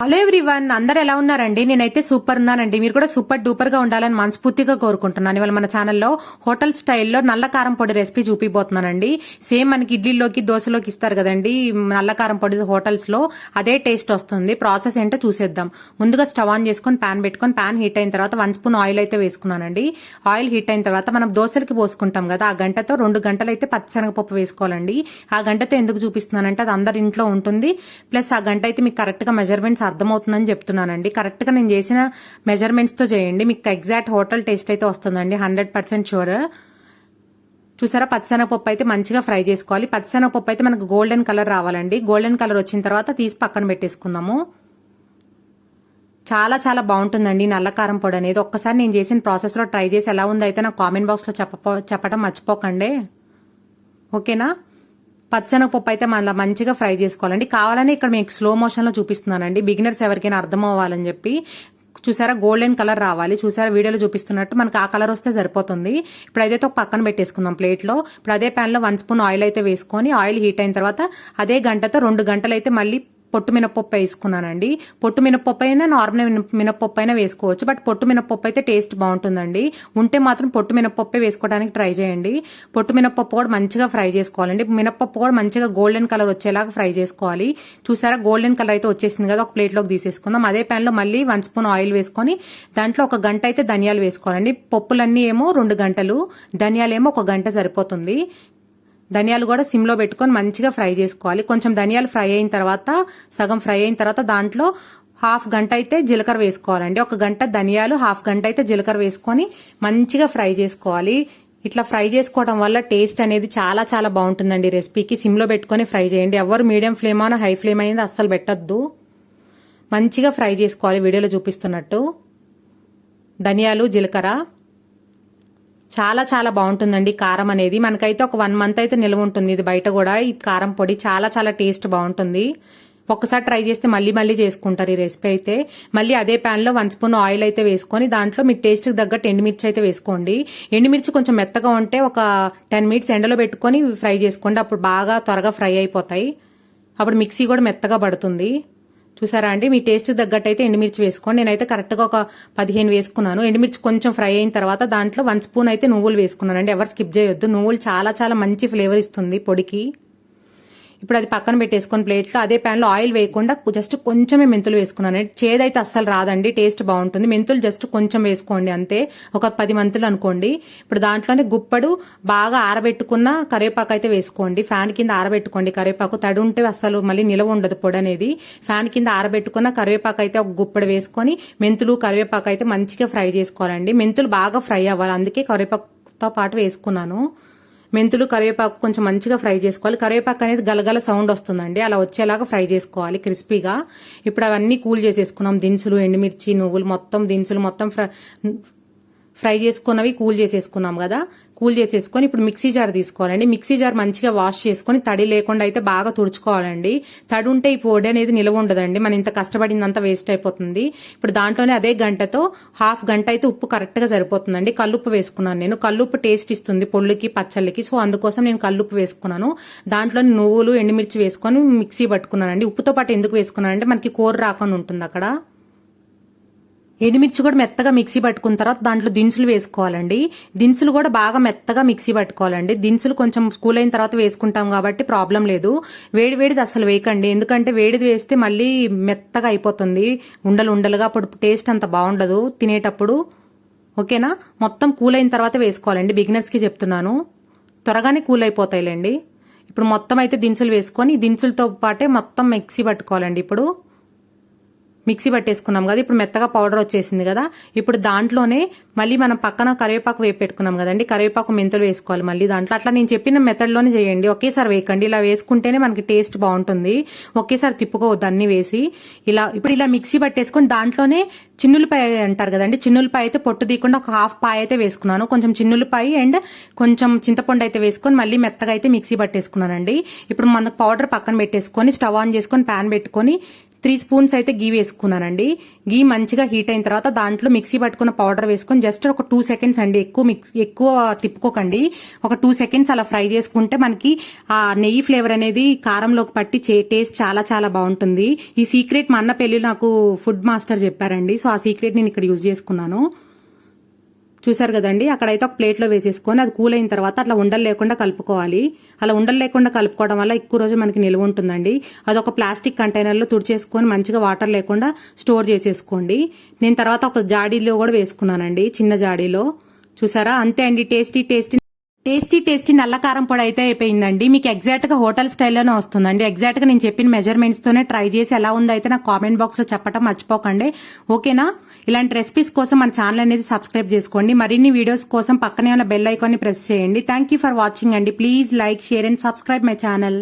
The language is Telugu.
హలో ఎవ్రీవన్ అందరు ఎలా ఉన్నారండి? నేనైతే సూపర్ ఉన్నానండి. మీరు కూడా సూపర్ డూపర్గా ఉండాలని మనస్ఫూర్తిగా కోరుకుంటున్నాను. ఇవాళ మన ఛానల్లో హోటల్ స్టైల్లో నల్ల కారం పొడి రెసిపీ చూపిపోతున్నానండి సేమ్ మనకి ఇడ్లీలోకి దోశలోకి ఇస్తారు కదండి. నల్ల కారం పొడి హోటల్స్లో అదే టేస్ట్ వస్తుంది. ప్రాసెస్ ఏంటో చూసేద్దాం. ముందుగా స్టవ్ ఆన్ చేసుకొని ప్యాన్ పెట్టుకొని ప్యాన్ హీట్ అయిన తర్వాత వన్ స్పూన్ ఆయిల్ అయితే వేసుకున్నానండి. ఆయిల్ హీట్ అయిన తర్వాత మనం దోశలకి పోసుకుంటాం కదా ఆ గంటతో రెండు గంటలు అయితే పచ్చిశనగపప్పు వేసుకోవాలండి. ఆ గంటతో ఎందుకు చూపిస్తున్నానంటే అది అందరి ఇంట్లో ఉంటుంది. ప్లస్ ఆ గంట అయితే మీకు కరెక్ట్గా మెజర్మెంట్స్ అర్థమవుతుందని చెప్తున్నానండి. కరెక్ట్గా నేను చేసిన మెజర్మెంట్స్తో చేయండి. మీకు ఎగ్జాక్ట్ హోటల్ టేస్ట్ అయితే వస్తుందండి. హండ్రెడ్ పర్సెంట్ షూర్ చూసారా? పచ్చనపప్పు అయితే మంచిగా ఫ్రై చేసుకోవాలి. పచ్చనపప్పు అయితే మనకు గోల్డెన్ కలర్ రావాలండి. గోల్డెన్ కలర్ వచ్చిన తర్వాత తీసి పక్కన పెట్టేసుకుందాము. చాలా చాలా బాగుంటుందండి నల్ల కారం పొడి అనేది. ఒక్కసారి నేను చేసిన ప్రాసెస్లో ట్రై చేసి ఎలా ఉందో అయితే నాకు కామెంట్ బాక్స్లో చెప్ప చెప్పడం మర్చిపోకండి. ఓకేనా పచ్చనపప్పు అయితే మళ్ళీ మంచిగా ఫ్రై చేసుకోవాలండి. కావాలని ఇక్కడ మీకు స్లో మోషన్లో చూపిస్తున్నానండి. బిగినర్స్ ఎవరికైనా అర్థం అవ్వాలని చెప్పి చూసారా గోల్డెన్ కలర్ రావాలి. చూసారా వీడియోలో చూపిస్తున్నట్టు మనకు ఆ కలర్ వస్తే సరిపోతుంది. ఇప్పుడు అదైతే ఒక పక్కన పెట్టేసుకుందాం ప్లేట్లో ఇప్పుడు అదే ప్యాన్లో వన్ స్పూన్ ఆయిల్ అయితే వేసుకొని ఆయిల్ హీట్ అయిన తర్వాత అదే గంటతో రెండు గంటలు అయితే మళ్ళీ పొట్టు మినపప్పు వేసుకున్నానండి. పొట్టు మినపప్పు అయినా నార్మల్ మినపప్పు అయినా వేసుకోవచ్చు. బట్ పొట్టు మినపప్పు అయితే టేస్ట్ బాగుంటుందండి. ఉంటే మాత్రం పొట్టు మినపప్పే వేసుకోవడానికి ట్రై చేయండి. పొట్టు మినపప్పు కూడా మంచిగా ఫ్రై చేసుకోవాలండి. మినపప్పు కూడా మంచిగా గోల్డెన్ కలర్ వచ్చేలాగా ఫ్రై చేసుకోవాలి. చూసారా? గోల్డెన్ కలర్ అయితే వచ్చేసింది కదా. ఒక ప్లేట్లోకి తీసేసుకుందాం. అదే ప్యాన్లో మళ్ళీ వన్ స్పూన్ ఆయిల్ వేసుకొని దాంట్లో ఒక గంట అయితే ధనియాలు వేసుకోవాలండి. పప్పులన్నీ ఏమో రెండు గంటలు ధనియాలు ఏమో ఒక గంట సరిపోతుంది. ధనియాలు కూడా సిమ్లో పెట్టుకొని మంచిగా ఫ్రై చేసుకోవాలి. కొంచెం ధనియాలు ఫ్రై అయిన తర్వాత సగం ఫ్రై అయిన తర్వాత దాంట్లో హాఫ్ గంట అయితే జీలకర్ర వేసుకోవాలండి. ఒక గంట ధనియాలు హాఫ్ గంట అయితే జీలకర్ర వేసుకొని మంచిగా ఫ్రై చేసుకోవాలి. ఇట్లా ఫ్రై చేసుకోవడం వల్ల టేస్ట్ అనేది చాలా చాలా బాగుంటుందండి రెసిపీకి. సిమ్లో పెట్టుకొని ఫ్రై చేయండి. ఎవరు మీడియం ఫ్లేమ్ అయినా హై ఫ్లేమ్ అయింది అస్సలు పెట్టద్దు. మంచిగా ఫ్రై చేసుకోవాలి వీడియోలో చూపిస్తున్నట్టు. ధనియాలు జీలకర్ర. చాలా చాలా బాగుంటుందండి. కారం అనేది. మనకైతే ఒక వన్ మంత్ అయితే నిల్వ ఉంటుంది ఇది బయట కూడా. ఈ కారం పొడి చాలా చాలా టేస్ట్ బాగుంటుంది. ఒక్కసారి ట్రై చేస్తే మళ్ళీ మళ్ళీ చేసుకుంటారు ఈ రెసిపీ అయితే. మళ్ళీ అదే ప్యాన్లో వన్ స్పూన్ ఆయిల్ అయితే వేసుకొని దాంట్లో మీ టేస్ట్కి తగ్గట్టు ఎండుమిర్చి అయితే వేసుకోండి. ఎండుమిర్చి కొంచెం మెత్తగా ఉంటే ఒక టెన్ మినిట్స్ ఎండలో పెట్టుకొని ఫ్రై చేసుకోండి. అప్పుడు బాగా త్వరగా ఫ్రై అయిపోతాయి. అప్పుడు మిక్సీ కూడా మెత్తగా పడుతుంది. చూసారా అండి? మీ టేస్ట్ తగ్గట్టు అయితే ఎండుమిర్చి వేసుకోండి. నేనైతే కరెక్ట్గా ఒక పదిహేను వేసుకున్నాను. ఎండుమిర్చి కొంచెం ఫ్రై అయిన తర్వాత దాంట్లో వన్ స్పూన్ అయితే నువ్వులు వేసుకున్నాను అండి ఎవరు స్కిప్ చేయొద్దు. నువ్వులు చాలా చాలా మంచి ఫ్లేవర్ ఇస్తుంది పొడికి. ఇప్పుడు అది పక్కన పెట్టేసుకొని ప్లేట్లో అదే ప్యాన్లో ఆయిల్ వేయకుండా జస్ట్ కొంచెమే మెంతులు వేసుకున్నాను. చేదైతే అస్సలు రాదండి టేస్ట్ బాగుంటుంది. మెంతులు జస్ట్ కొంచెం వేసుకోండి అంతే. ఒక పది మెంతులు అనుకోండి. ఇప్పుడు దాంట్లోనే గుప్పడు బాగా ఆరబెట్టుకున్న కరివేపాకు అయితే వేసుకోండి. ఫ్యాన్ కింద ఆరబెట్టుకోండి. కరివేపాకు తడి ఉంటే అస్సలు మళ్ళీ నిలవ ఉండదు పొడి అనేది. ఫ్యాన్ కింద ఆరబెట్టుకున్న కరివేపాకు అయితే ఒక గుప్పడు వేసుకొని మెంతులు కరివేపాకు అయితే మంచిగా ఫ్రై చేసుకోవాలండి. మెంతులు బాగా ఫ్రై అవ్వాలి. అందుకే కరివేపాకుతో పాటు వేసుకున్నాను. మెంతులు కరివేపాకు కొంచెం మంచిగా ఫ్రై చేసుకోవాలి. కరివేపాకు అనేది గలగల సౌండ్ వస్తుందండి. అలా వచ్చేలాగా ఫ్రై చేసుకోవాలి క్రిస్పీగా. ఇప్పుడు అవన్నీ కూల్ చేసేసుకున్నాం. దినుసులు ఎండుమిర్చి నువ్వులు మొత్తం దినుసులు మొత్తం ఫ్రై చేసుకున్నవి కూల్ చేసేసుకున్నాం కదా. కూల్ చేసేసుకొని ఇప్పుడు మిక్సీ జార్ తీసుకోవాలండి. మిక్సీ జార్ మంచిగా వాష్ చేసుకొని తడి లేకుండా అయితే బాగా తుడుచుకోవాలండి. తడి ఉంటే ఈ పొడి అనేది నిలవ ఉండదండి. మనం ఇంత కష్టపడిందంతా వేస్ట్ అయిపోతుంది. ఇప్పుడు దాంట్లోనే అదే గంటతో హాఫ్ గంట అయితే ఉప్పు కరెక్ట్గా సరిపోతుందండి. కల్లుప్పు వేసుకున్నాను నేను. కల్లుప్పు టేస్ట్ ఇస్తుంది పొళ్ళుకి పచ్చళ్ళకి. సో అందుకోసం నేను కల్లుప్పు వేసుకున్నాను. దాంట్లో నువ్వులు ఎండుమిర్చి వేసుకొని మిక్సీ పట్టుకున్నానండి. ఉప్పుతో పాటు ఎందుకు వేసుకున్నానంటే మనకి కూర రాకుండా ఉంటుంది అక్కడ. ఎండుమిర్చి కూడా మెత్తగా మిక్సీ పట్టుకున్న తర్వాత దాంట్లో దినుసులు వేసుకోవాలండి. దినుసులు కూడా బాగా మెత్తగా మిక్సీ పట్టుకోవాలండి. దినుసులు కొంచెం కూల్ అయిన తర్వాత వేసుకుంటాం కాబట్టి ప్రాబ్లం లేదు. వేడి వేడిది అసలు వేయకండి. ఎందుకంటే వేడిది వేస్తే మళ్ళీ మెత్తగా అయిపోతుంది. ఉండలు ఉండలుగా అప్పుడు టేస్ట్ అంత బాగుండదు. తినేటప్పుడు ఓకేనా? మొత్తం కూల్ అయిన తర్వాత వేసుకోవాలండి. బిగినర్స్కి చెప్తున్నాను. త్వరగానే కూల్ అయిపోతాయిలేండి. ఇప్పుడు మొత్తం అయితే దినుసులు వేసుకొని దినుసులతో పాటే మొత్తం మిక్సీ పట్టుకోవాలండి ఇప్పుడు. మిక్సీ పట్టేసుకున్నాం కదా ఇప్పుడు మెత్తగా పౌడర్ వచ్చేసింది కదా ఇప్పుడు దాంట్లోనే మళ్ళీ మనం పక్కన కరివేపాకు వేపు పెట్టుకున్నాం కదండి కరివేపాకు మెంతులు వేసుకోవాలి మళ్ళీ దాంట్లో. అట్లా నేను చెప్పిన మెథడ్లోనే చేయండి ఒకేసారి వేయకండి ఇలా వేసుకుంటేనే మనకి టేస్ట్ బాగుంటుంది. ఒకేసారి తిప్పుకోవద్దు అన్ని వేసి. ఇలా ఇప్పుడు ఇలా మిక్సీ పట్టేసుకొని దాంట్లోనే చిన్నులపాయ అంటారు కదండి చిన్నులపాయ అయితే పొట్టు తీయకుండా ఒక హాఫ్ పాయ అయితే వేసుకున్నాను. కొంచెం చిన్నులపాయ అండ్ కొంచెం చింతపండు అయితే వేసుకొని మళ్ళీ మెత్తగా అయితే మిక్సీ పట్టేసుకున్నానండి. ఇప్పుడు మనకు పౌడర్ పక్కన పెట్టేసుకొని స్టవ్ ఆన్ చేసుకొని ప్యాన్ పెట్టుకొని త్రీ స్పూన్స్ అయితే గీ వేసుకున్నానండి. గీ మంచిగా హీట్ అయిన తర్వాత దాంట్లో మిక్సీ పట్టుకున్న పౌడర్ వేసుకొని జస్ట్ ఒక టూ సెకండ్స్ అండి. ఎక్కువ మిక్స్ ఎక్కువ తిప్పుకోకండి. ఒక టూ సెకండ్స్ అలా ఫ్రై చేసుకుంటే మనకి ఆ నెయ్యి ఫ్లేవర్ అనేది కారంలోకి పట్టి టేస్ట్ చాలా చాలా బాగుంటుంది. ఈ సీక్రెట్ మా అన్న పెళ్ళి నాకు ఫుడ్ మాస్టర్ చెప్పారండి. సో ఆ సీక్రెట్ నేను ఇక్కడ యూజ్ చేసుకున్నాను. చూసారు కదండి అక్కడైతే ఒక ప్లేట్లో వేసేసుకొని అది కూల్ అయిన తర్వాత అట్లా ఉండలు లేకుండా కలుపుకోవాలి. అలా ఉండలు లేకుండా కలుపుకోవడం వల్ల ఎక్కువ రోజు మనకి నిల్వ ఉంటుందండి. అది ఒక ప్లాస్టిక్ కంటైనర్లో తుడిచేసుకొని మంచిగా వాటర్ లేకుండా స్టోర్ చేసేసుకోండి. నేను తర్వాత ఒక జాడీలో కూడా వేసుకున్నానండి చిన్న జాడీలో. చూసారా? అంతే అండి టేస్టీ టేస్టీ టేస్టీ టేస్టీ నల్ల కారం పొడి అయితే అయిపోయిందండి. మీకు ఎగ్జాక్ట్గా హోటల్ స్టైల్లోనే వస్తుందండి. ఎగ్జాక్ట్గా నేను చెప్పిన మెజర్మెంట్స్ తోనే ట్రై చేసి ఎలా ఉందో అయితే నాకు కామెంట్ బాక్స్లో చెప్పటం మర్చిపోకండి. ఓకేనా? ఇలాంటి రెసిపీస్ కోసం మన ఛానల్ అనేది సబ్స్క్రైబ్ చేసుకోండి. మరిన్ని వీడియోస్ కోసం పక్కనే ఉన్న బెల్ ఐకాన్ని ప్రెస్ చేయండి. థ్యాంక్ యూ ఫర్ వాచింగ్ అండి. Please like share and subscribe my channel